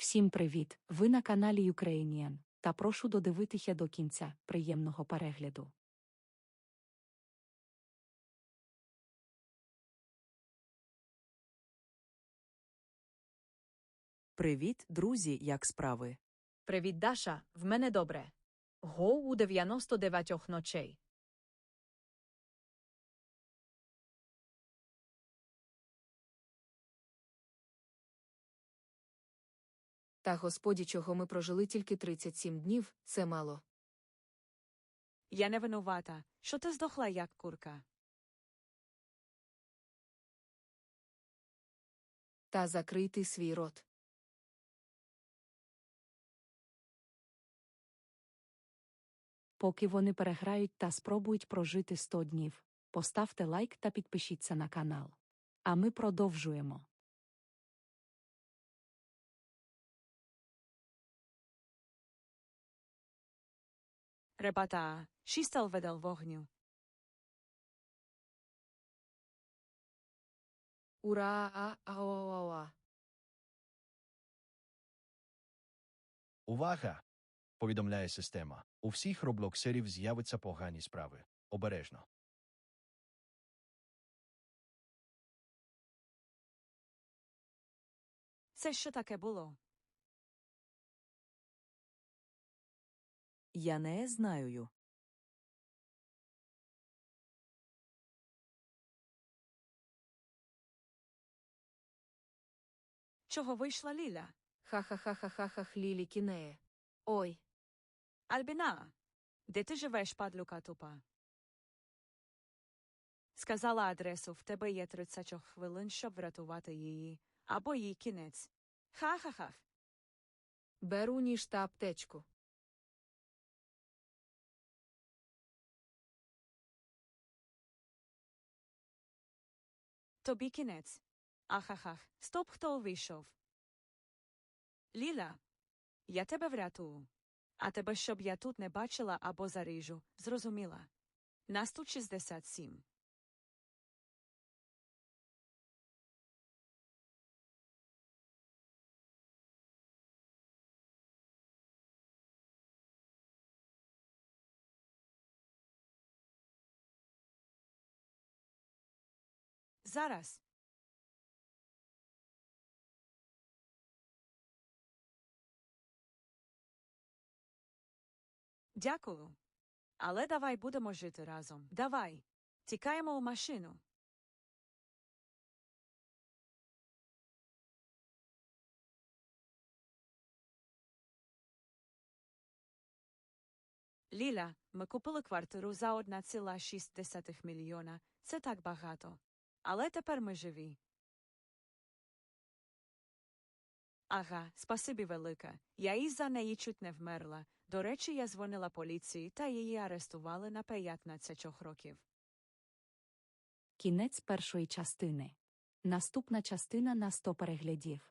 Всім привіт! Ви на каналі Ukrainian, та прошу додивитися до кінця. Приємного перегляду. Привіт, друзі, як справи? Привіт, Даша, в мене добре. Го у 99 ночей. Та господі, чого ми прожили тільки 37 днів, це мало. Я не винувата, що ти здохла як курка. Та закрий ти свій рот. Поки вони переграють та спробують прожити 100 днів, поставте лайк та підпишіться на канал. А ми продовжуємо. Ребата, шістел ведел вогню. Ура, а, аоа. Увага! Повідомляє система. У всіх роблоксерів з'явиться погані справи. Обережно. Це що таке було? Я не знаю. Чого вийшла Ліля? Ха-ха-ха-ха-ха-ха, Лілі кінеє. Ой, Альбіна, де ти живеш, падлюка тупа? Сказала адресу, в тебе є 30 хвилин, щоб врятувати її, або їй кінець. Ха-ха-ха. беру ніж та аптечку. Тобі кінець. Ахахах, стоп, хто вийшов. Ліла. я тебе врятую. А тебе, щоб я тут не бачила або заріжу, зрозуміла. Нас тут 67. Зараз. Дякую. Але давай будемо жити разом. Давай. Тікаємо у машину. Ліля, ми купили квартиру за 1,6 мільйона. Це так багато. Але тепер ми живі. Ага, спасибі велике. Я із за неї чуть не вмерла. До речі, я дзвонила поліції та її арестували на 15 років. Кінець першої частини. Наступна частина на 100 переглядів.